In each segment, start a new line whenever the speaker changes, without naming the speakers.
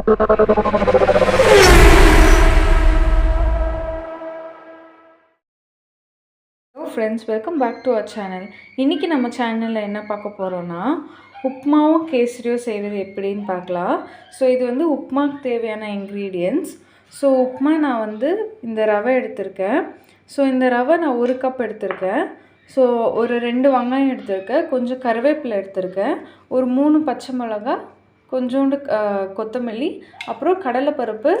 Hello friends welcome back to our channel இன்றைக்கி நம்ம சேனலில் என்ன பார்க்க போகிறோன்னா உப்மாவும் கேசரியும் செய்கிறது எப்படின்னு பார்க்கலாம். ஸோ இது வந்து உப்மாக்கு தேவையான இன்க்ரீடியன்ட்ஸ் ஸோ உப்மா நான் வந்து இந்த ரவை எடுத்திருக்கேன். ஸோ இந்த ரவை நான் ஒரு கப் எடுத்திருக்கேன். ஸோ ஒரு ரெண்டு வெங்காயம் எடுத்திருக்கேன். கொஞ்சம் கருவேப்பிலை எடுத்திருக்கேன். ஒரு மூணு பச்சை மிளகா கொஞ்சோண்டு கொத்தமல்லி அப்புறம் கடலைப்பருப்பு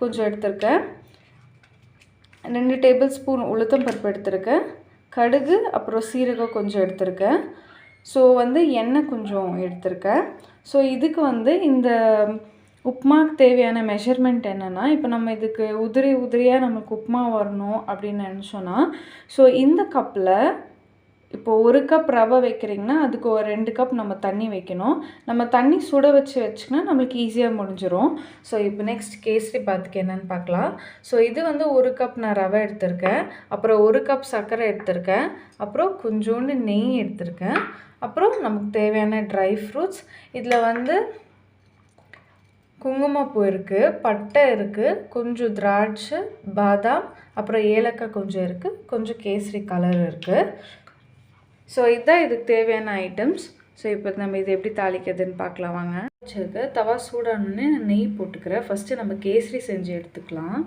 கொஞ்சம் எடுத்திருக்கேன். ரெண்டு டேபிள் ஸ்பூன் உளுத்தம் பருப்பு எடுத்திருக்கேன். கடுகு அப்புறம் சீரகம் கொஞ்சம் எடுத்திருக்கேன். ஸோ வந்து எண்ணெய் கொஞ்சம் எடுத்திருக்கேன். ஸோ இதுக்கு வந்து இந்த உப்மாக்கு தேவையான மெஷர்மெண்ட் என்னென்னா இப்போ நம்ம இதுக்கு உதிரி உதிரியாக நமக்கு உப்மா வரணும் அப்படின்னு நினச்சோன்னா ஸோ இந்த கப்பில் இப்போ ஒரு கப் ரவை வைக்கிறீங்கன்னா அதுக்கு ஒரு ரெண்டு கப் நம்ம தண்ணி வைக்கணும். நம்ம தண்ணி சுட வச்சு வச்சுக்கினா நம்மளுக்கு ஈஸியாக முடிஞ்சிடும் ஸோ இப்போ நெக்ஸ்ட் கேசரி பாத்துக்கு என்னென்னு பார்க்கலாம். ஸோ இது வந்து ஒரு கப் நான் ரவை எடுத்திருக்கேன். அப்புறம் ஒரு கப் சர்க்கரை எடுத்திருக்கேன். அப்புறம் கொஞ்சோண்டு நெய் எடுத்திருக்கேன். அப்புறம் நமக்கு தேவையான ட்ரை ஃப்ரூட்ஸ் இதில் வந்து குங்குமப்பூ இருக்குது பட்டை இருக்குது கொஞ்சம் திராட்சை பாதாம் அப்புறம் ஏலக்காய் கொஞ்சம் இருக்குது கொஞ்சம் கேசரி கலர் இருக்குது ஸோ இதுதான் இதுக்கு தேவையான ஐட்டம்ஸ் ஸோ இப்போ நம்ம இது எப்படி தாளிக்கிறதுன்னு பார்க்கலாம் வாங்க. வச்சுருக்க தவா சூடானோடனே நான் நெய் போட்டுக்கிறேன். ஃபஸ்ட்டு நம்ம கேசரி செஞ்சு எடுத்துக்கலாம்.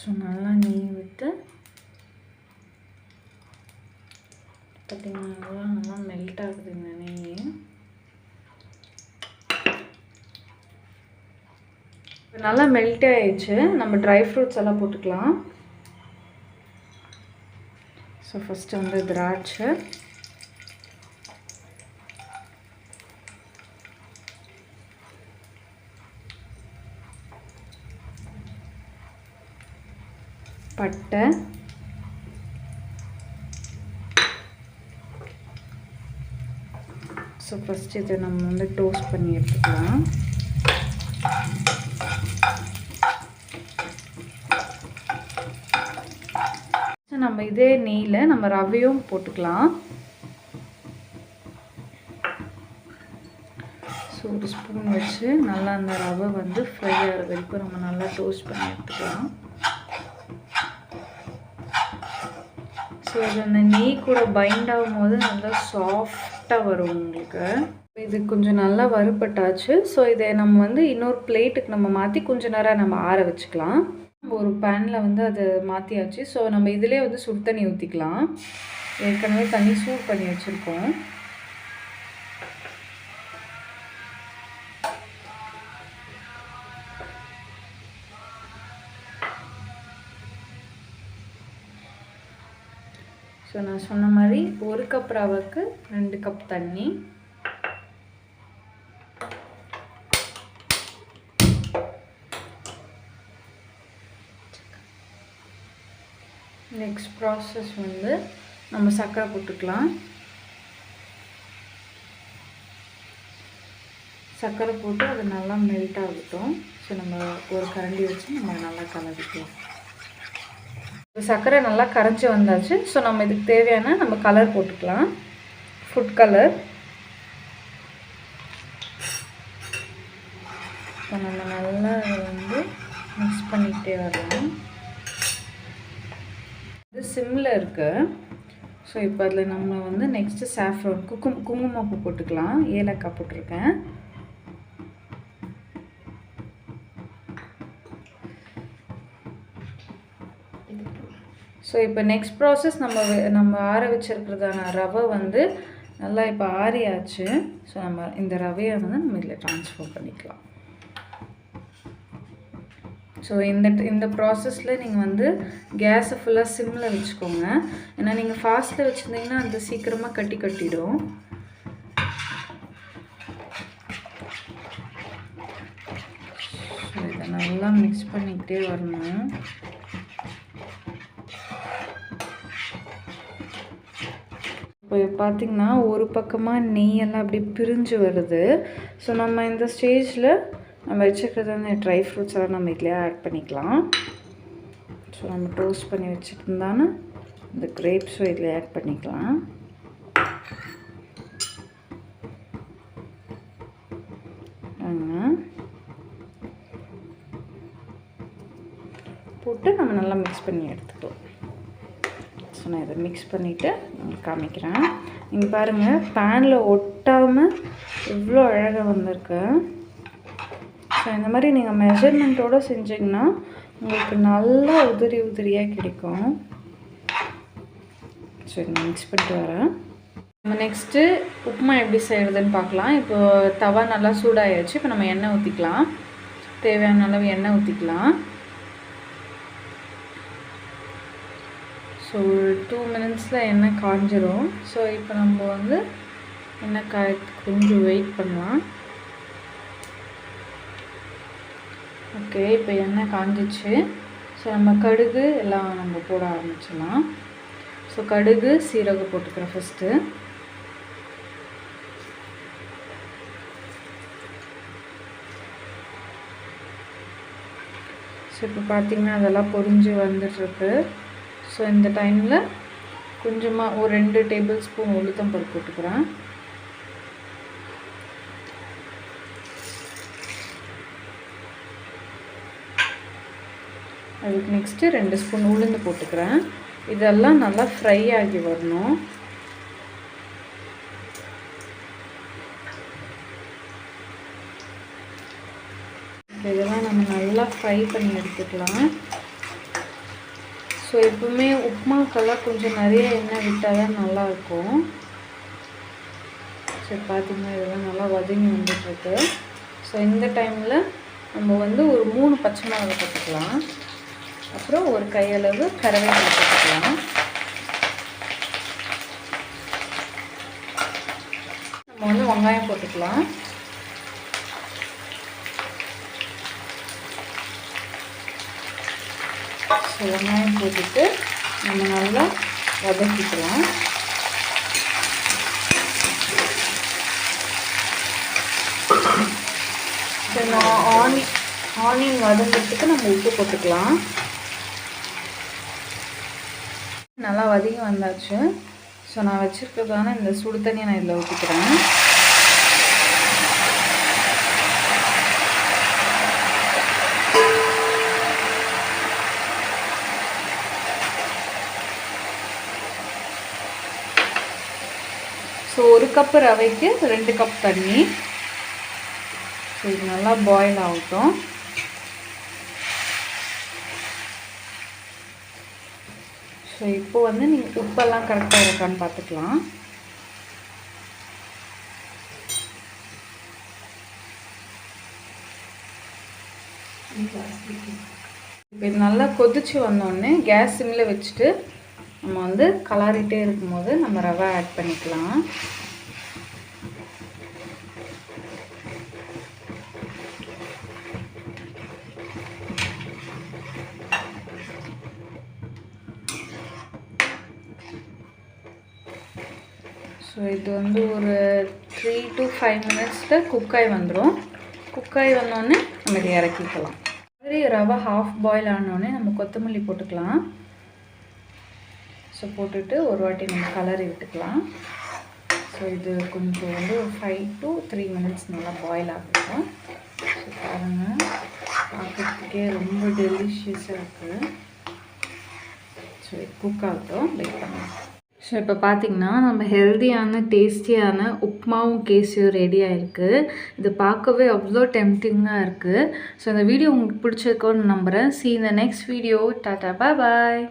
ஸோ நல்லா நெய் விட்டு பார்த்தீங்கன்னா நல்லா மெல்ட் ஆகுதுங்க நெய்யும் நெய். நல்லா மெல்ட் ஆயிடுச்சு. நம்ம ட்ரை ஃப்ரூட்ஸ் எல்லாம் போட்டுக்கலாம். ஸோ ஃபஸ்ட்டு வந்து திராட்சை. பட்டை. ஸோ ஃபஸ்ட்டு இதை நம்ம வந்து டோஸ்ட் பண்ணி எடுத்துக்கலாம். நம்ம இதே நெய்யில் நம்ம ரவையும் போட்டுக்கலாம். ஸோ ஒரு ஸ்பூன் வச்சு நல்லா அந்த ரவை வந்து ஃப்ரை ஆகிற வரைக்கும் நம்ம நல்லா டோஸ்ட் பண்ணி எடுத்துக்கலாம். ஸோ அது அந்த நெய் கூட பைண்ட் ஆகும்போது நல்லா சாஃப்டாக வரும் உங்களுக்கு. இது கொஞ்சம் நல்லா வறுபட்டாச்சு. ஸோ இதை நம்ம வந்து இன்னொரு பிளேட்டுக்கு நம்ம மாற்றி கொஞ்ச நேரம் நம்ம ஆற வச்சுக்கலாம். நம்ம ஒரு பேனில் வந்து அதை மாற்றியாச்சு ஸோ நம்ம இதிலே வந்து சுடு தண்ணி ஊற்றிக்கலாம் ஏற்கனவே தண்ணி சூடு பண்ணி வச்சுருக்கோம். ஸோ நான் சொன்ன மாதிரி ஒரு கப் ரவைக்கு ரெண்டு கப் தண்ணி. நெக்ஸ்ட் ப்ராசஸ் வந்து நம்ம சர்க்கரை போட்டுக்கலாம். சர்க்கரை போட்டு அது நல்லா மெல்ட் ஆகட்டும். ஸோ நம்ம ஒரு கரண்டி வச்சு நம்ம நல்லா கலரிக்கலாம் இப்போ சர்க்கரை நல்லா கரைஞ்சி வந்தாச்சு. ஸோ நம்ம இதுக்கு தேவையான நம்ம கலர் போட்டுக்கலாம். ஃபுட் கலர் இப்போ நம்ம நல்லா வந்து மிக்ஸ் பண்ணிக்கிட்டே வரலாம். இது சிம்மில் இருக்குது ஸோ இப்போ அதில் நம்ம வந்து நெக்ஸ்ட்டு சாஃப்ரான் குக்கும் குங்குமப்பூ போட்டுக்கலாம். ஏலக்காய் போட்டிருக்கேன். ஸோ இப்போ நெக்ஸ்ட் ப்ராசஸ் நம்ம நம்ம ஆற வச்சுருக்கிறதான ரவை வந்து நல்லா இப்போ ஆறியாச்சு. ஸோ நம்ம இந்த ரவையை வந்து நம்ம இதில் ட்ரான்ஸ்ஃபர் பண்ணிக்கலாம். ஸோ இந்த இந்த ப்ராசஸில் நீங்கள் வந்து கேஸை ஃபுல்லாக சிம்மில் வச்சுக்கோங்க. ஏன்னா நீங்கள் ஃபாஸ்ட்டில் வச்சுருந்தீங்கன்னா அது சீக்கிரமாக கட்டி கட்டிடும். ஸோ இதை நல்லா மிக்ஸ் பண்ணிக்கிட்டே வரணும். இப்போ பார்த்தீங்கன்னா ஒரு பக்கமாக நெய்யெல்லாம் அப்படி பிரிஞ்சு வருது. ஸோ நம்ம இந்த ஸ்டேஜில் நம்ம வச்சுருக்கிறது அந்த ட்ரை ஃப்ரூட்ஸ் எல்லாம் நம்ம இதுலேயே ஆட் பண்ணிக்கலாம். ஸோ நம்ம டோஸ்ட் பண்ணி வச்சுட்டு இருந்தானா இந்த கிரேப்ஸும் இதில் ஆட் பண்ணிக்கலாம். போட்டு நம்ம நல்லா மிக்ஸ் பண்ணி எடுத்துக்கலாம். ஸோ நான் இதை மிக்ஸ் பண்ணிவிட்டு உங்களுக்கு காமிக்கிறேன். நீங்கள் பாருங்கள் பேனில் ஒட்டாமல் இவ்வளோ அழகாக வந்திருக்கு. ஸோ இந்த மாதிரி நீங்கள் மெஷர்மெண்ட்டோடு செஞ்சிங்கன்னா உங்களுக்கு நல்லா உதிரி உதிரியாக கிடைக்கும். சரி நான் மிக்ஸ் பண்ணிட்டு வரேன். நம்ம நெக்ஸ்ட்டு உப்புமா எப்படி செய்கிறதுன்னு பார்க்கலாம். இப்போ தவா நல்லா சூடாகிடுச்சு இப்போ நம்ம எண்ணெய் ஊற்றிக்கலாம் தேவையான அளவு எண்ணெய் ஊற்றிக்கலாம் ஸோ ஒரு டூ மினிட்ஸில் எண்ணெய் காஞ்சிரும். ஸோ இப்போ நம்ம வந்து எண்ணெய் காய கொஞ்சம் வெயிட் பண்ணலாம். ஓகே இப்போ எண்ணெய் காஞ்சிச்சு. ஸோ நம்ம கடுகு எல்லாம் நம்ம போட ஆரம்பிச்சிடலாம். ஸோ கடுகு சீரகம் போட்டுக்கிறேன் ஃபஸ்ட்டு ஸோ இப்போ பார்த்திங்கன்னா அதெல்லாம் பொரிஞ்சு வந்துட்டுருக்கு. ஸோ இந்த டைமில் கொஞ்சமாக ஒரு ரெண்டு டேபிள் ஸ்பூன் உளுத்தம் பருப்பு போட்டுக்கிறேன். அதுக்கு நெக்ஸ்ட்டு ரெண்டு ஸ்பூன் உளுந்து போட்டுக்கிறேன். இதெல்லாம் நல்லா ஃப்ரை ஆகி வரணும். இதெல்லாம் நம்ம நல்லா ஃப்ரை பண்ணி எடுத்துக்கலாம். ஸோ எப்பவுமே உப்புமாக்கெல்லாம் கொஞ்சம் நிறைய எண்ணெய் விட்டால் தான் நல்லாயிருக்கும். சரி பார்த்திங்கன்னா இதெல்லாம் நல்லா வதங்கி வந்துட்டுருக்கு. ஸோ இந்த டைமில் நம்ம வந்து ஒரு மூணு பச்சை மிளகா போட்டுக்கலாம். அப்புறம் ஒரு கையளவு கருவேப்பிலை போட்டுக்கலாம். நம்ம வந்து வெங்காயம் போட்டுக்கலாம். ஸோ வெங்காயம் போட்டுட்டு நம்ம நல்லா வதக்கிக்கலாம். ஆனி ஆனியன் வதங்கிறதுக்கு நம்ம உப்பு போட்டுக்கலாம். நல்லா வதங்கி வந்தாச்சு. ஸோ நான் வச்சுருக்கிறதான இந்த சுடு தண்ணியை நான் இதில் ஊற்றிக்கிறேன் ஸோ ஒரு கப்பு ரவைக்கு ரெண்டு கப் தண்ணி. ஸோ இது நல்லா பாயில் ஆகட்டும். ஸோ இப்போ வந்து நீங்கள் உப்பெல்லாம் கரெக்டாக இருக்கான்னு பார்த்துக்கலாம். இப்போ இது நல்லா கொதிச்சு வந்தோடனே கேஸ் சிம்மில் வச்சுட்டு நம்ம வந்து கலாரிட்டே இருக்கும்போது நம்ம ரவை ஆட் பண்ணிக்கலாம். ஸோ இது வந்து ஒரு த்ரீ டு ஃபைவ் மினிட்ஸில் குக்காய் வந்துடும் குக்காய் வந்தோடனே நம்ம இதை இறக்கிக்கலாம். மாதிரி ரவை ஹாஃப் பாயில் ஆனோடனே நம்ம கொத்தமல்லி போட்டுக்கலாம். ஸோ போட்டுட்டு ஒரு வாட்டி நம்ம கலரி விட்டுக்கலாம். ஸோ இது கொஞ்சம் வந்து ஒரு ஃபைவ் டு த்ரீ மினிட்ஸ் நல்லா பாயில் ஆகிருக்கும் ஸோ பாருங்கள் பார்க்குறதுக்கே ரொம்ப டெலிஷியஸாக இருக்குது ஸோ இது குக் ஆகட்டும். வெயிட் பண்ணலாம் ஸோ இப்போ பார்த்திங்கன்னா நம்ம ஹெல்த்தியான டேஸ்டியான உப்மாவும் கேசியும் ரெடி ஆகிருக்கு இது பார்க்கவே அவ்வளோ டெம்டிங்காக இருக்குது ஸோ இந்த வீடியோ உங்களுக்கு பிடிச்சிருக்கோன்னு நம்புகிறேன் சி இந்த next video tata bye bye